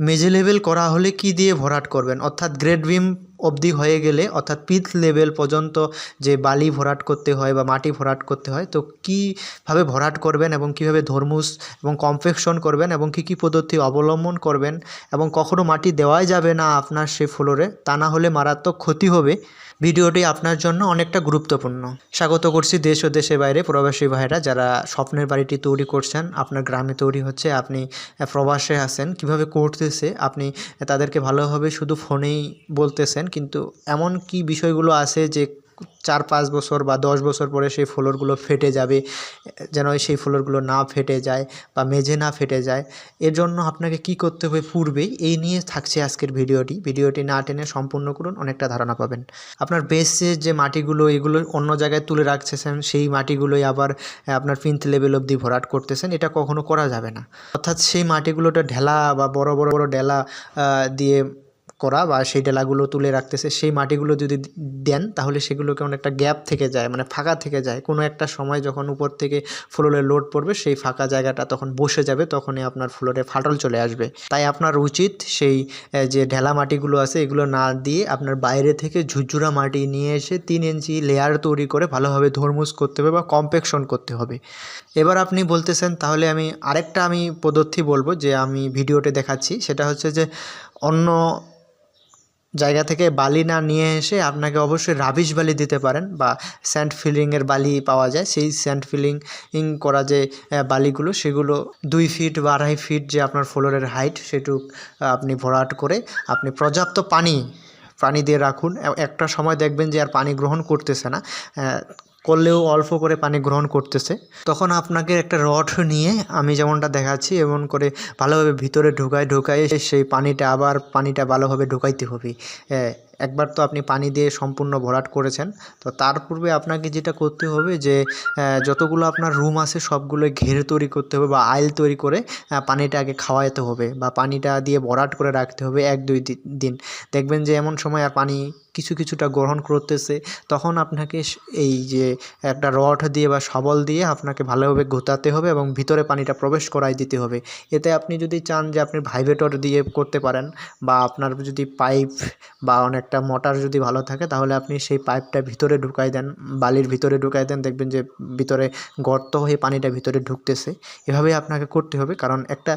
মেজে লেভেল করা হলে কি দিয়ে ভরাট করবেন? অর্থাৎ গ্রেড বিম অবধি হয়ে গেলে অর্থাৎ পিথ লেভেল পর্যন্ত যে বালি ভরাট করতে হয় বা মাটি ভরাট করতে হয়, তো কীভাবে ভরাট করবেন এবং কীভাবে ধর্মুস এবং কমপ্লেকশন করবেন এবং কী কী পদ্ধতি অবলম্বন করবেন এবং কখনও মাটি দেওয়াই যাবে না আপনার সেই ফ্লোরে, তা না হলে মারাত্মক ক্ষতি হবে। ভিডিওটি আপনার জন্য অনেকটা গুরুত্বপূর্ণ। স্বাগত করছি দেশ ও দেশের বাইরে প্রবাসী ভাইরা যারা স্বপ্নের বাড়িটি তৈরি করছেন, আপনার গ্রামে তৈরি হচ্ছে, আপনি প্রবাসে আছেন, কীভাবে করতেছে, আপনি তাদেরকে ভালোভাবে শুধু ফোনেই বলতেছেন কিন্তু এমন কি বিষয়গুলো আছে যে চার পাঁচ বছর বা দশ বছর পরে সেই ফ্লোরগুলো ফেটে যাবে, যেন সেই ফ্লোরগুলো না ফেটে যায় বা মেঝে না ফেটে যায়? এর জন্য আপনাকে কি করতে হবে পূর্বেই? এই নিয়ে থাকছে আজকের ভিডিওটি। ভিডিওটি না টেনে সম্পূর্ণ করুন, অনেকটা ধারণা পাবেন। আপনার বেসের যে মাটিগুলো, এগুলো অন্য জায়গায় তুলে রাখতেছেন সেই মাটিগুলোই আবার আপনার পিন্থ লেভেল অবধি ভরাট করতেছেন। এটা কখনো করা যাবে না। অর্থাৎ সেই মাটিগুলোটা ঢেলা বা বড় বড় বড় ডেলা দিয়ে করা বা সেই ডেলাগুলো তুলে রাখতেছে, সেই মাটিগুলো যদি দেন তাহলে সেগুলোকে অনেকটা গ্যাপ থেকে যায় মানে ফাঁকা থেকে যায়। কোনো একটা সময় যখন উপর থেকে ফ্লোরে লোড পড়বে, সেই ফাঁকা জায়গাটা তখন বসে যাবে, তখনই আপনার ফ্লোরে ফাটল চলে আসবে। তাই আপনার উচিত সেই যে ঢেলা মাটিগুলো আছে, এগুলো না দিয়ে আপনার বাইরে থেকে ঝুরঝুরা মাটি নিয়ে এসে তিন ইঞ্চি লেয়ার তৈরি করে ভালোভাবে ধর্মুস করতে হবে বা কম্পেকশন করতে হবে। এবার আপনি বলতেছেন, তাহলে আমি আরেকটা আমি পদ্ধতি বলব যে আমি ভিডিওতে দেখাচ্ছি। সেটা হচ্ছে যে অন্য জায়গা থেকে বালি না নিয়ে এসে আপনাকে অবশ্যই রাবিশ বালি দিতে পারেন বা স্যান্ড ফিলিংয়ের বালি পাওয়া যায়। সেই স্যান্ড ফিলিং করা যে বালিগুলো, সেগুলো দুই ফিট বা আড়াই ফিট যে আপনার ফ্লোরের হাইট সেটুক আপনি ভরাট করে আপনি পর্যাপ্ত পানি পানি দিয়ে রাখুন। একটা সময় দেখবেন যে আর পানি গ্রহণ করতেছে না। করলেও অল্প করে পানি গ্রহণ করতেছে। তখন আপনাকে একটা রড নিয়ে আমি যেমনটা দেখাচ্ছি, এমন করে ভালোভাবে ভিতরে ঢুকায় ঢুকায় সেই পানিটা আবার পানিটা ভালোভাবে ঢুকাইতে হবে। একবার তো আপনি পানি দিয়ে সম্পূর্ণ ভরাট করেছেন। তো তার পূর্বে আপনাকে যেটা করতে হবে যে যতগুলো আপনার রুম আছে সবগুলো ঘেরে তৈরি করতে হবে বা আইল তৈরি করে পানিটা আগে খাওয়াতে হবে বা পানিটা দিয়ে ভরাট করে রাখতে হবে এক, দুই দিন। দেখবেন যে এমন সময় আর পানি কিছু কিছুটা গ্রহণ করতেছে, তখন আপনাকে এই যে একটা রড দিয়ে বা শাবল দিয়ে আপনাকে ভালোভাবে গোতাতে হবে এবং ভিতরে পানিটা প্রবেশ করাই দিতে হবে। এতে আপনি যদি চান যে আপনি ভাইব্রেটর দিয়ে করতে পারেন বা আপনার যদি পাইপ বা অনেকটা মোটর যদি ভালো থাকে, তাহলে আপনি সেই পাইপটা ভিতরে ঢুকাই দেন, বালির ভিতরে ঢুকাই দেন, দেখবেন যে ভিতরে গর্ত হয়ে পানিটা ভিতরে ঢুকতেছে। এভাবেই আপনাকে করতে হবে, কারণ একটা,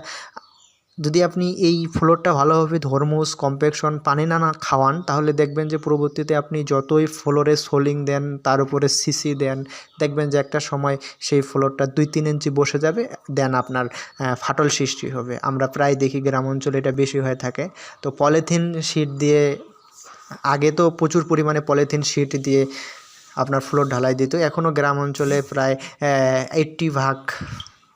যদি আপনি এই ফ্লোরটা ভালোভাবে ধর্মোস কম্প্যাকশন পানি না না খাওয়ান, তাহলে দেখবেন যে পরবর্তীতে আপনি যতই ফ্লোরে সোলিং দেন, তার উপরে সিসি দেন, দেখবেন যে একটা সময় সেই ফ্লোরটা দুই তিন ইঞ্চি বসে যাবে, দেন আপনার ফাটল সৃষ্টি হবে। আমরা প্রায় দেখি গ্রাম অঞ্চলে এটা বেশি হয়ে থাকে। তো পলিথিন শিট দিয়ে আগে তো প্রচুর পরিমাণে পলিথিন শিট দিয়ে আপনার ফ্লোর ঢালাই দিত এখনও গ্রাম অঞ্চলে প্রায় এইট্টি ভাগ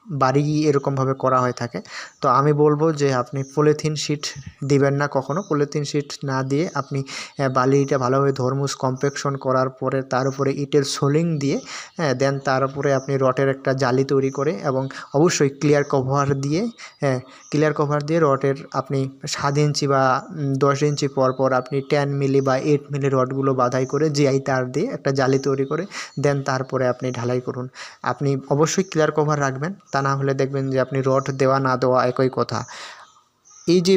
বাড়ি এরকমভাবে করা হয়ে থাকে। তো আমি বলব যে আপনি পলিথিন শিট দিবেন না কখনও পলিথিন শিট না দিয়ে আপনি বালিটা ভালোভাবে ধর্মুস কম্পেকশন করার পরে তার উপরে ইটের সোলিং দিয়ে দেন তার উপরে আপনি রটের একটা জালি তৈরি করে এবং অবশ্যই ক্লিয়ার কভার দিয়ে ক্লিয়ার কভার দিয়ে রটের আপনি সাত ইঞ্চি বা দশ ইঞ্চি পর পর আপনি টেন মিলি বা এইট মিলি রডগুলো বাধাই করে জিআই তার দিয়ে একটা জালি তৈরি করে, দেন তারপরে আপনি ঢালাই করুন। আপনি অবশ্যই ক্লিয়ার কভার রাখবেন, তা না হলে দেখবেন যে আপনি রড দেওয়া না দেওয়া একই কথা। এই যে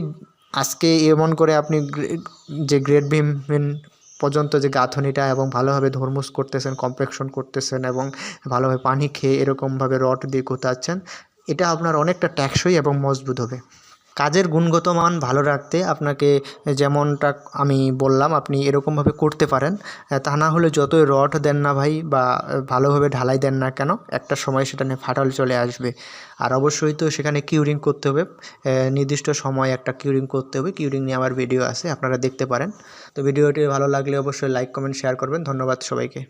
আজকে এমন করে আপনি যে গ্রেট ভীম পর্যন্ত যে গাঁথনিটা এবং ভালোভাবে ধর্মুস করতেছেন কম্প্রেকশন করতেছেন এবং ভালোভাবে পানি খেয়ে এরকমভাবে রড দিয়ে কোথাচ্ছেন এটা আপনার অনেকটা ট্যাক্সই এবং মজবুত হবে। কাজের গুণগত মান ভালো রাখতে আপনাকে যেমনটা আমি বললাম, আপনি এরকমভাবে করতে পারেন। তা না হলে যতই রড দেন না ভাই বা ভালোভাবে ঢালাই দেন না কেন, একটা সময় সেটা নিয়ে ফাটল চলে আসবে। আর অবশ্যই তো সেখানে কিউরিং করতে হবে। নির্দিষ্ট সময় একটা কিউরিং করতে হবে। কিউরিং নিয়ে আমার ভিডিও আছে, আপনারা দেখতে পারেন। তো ভিডিওটি ভালো লাগলে অবশ্যই লাইক কমেন্ট শেয়ার করবেন। ধন্যবাদ সবাইকে।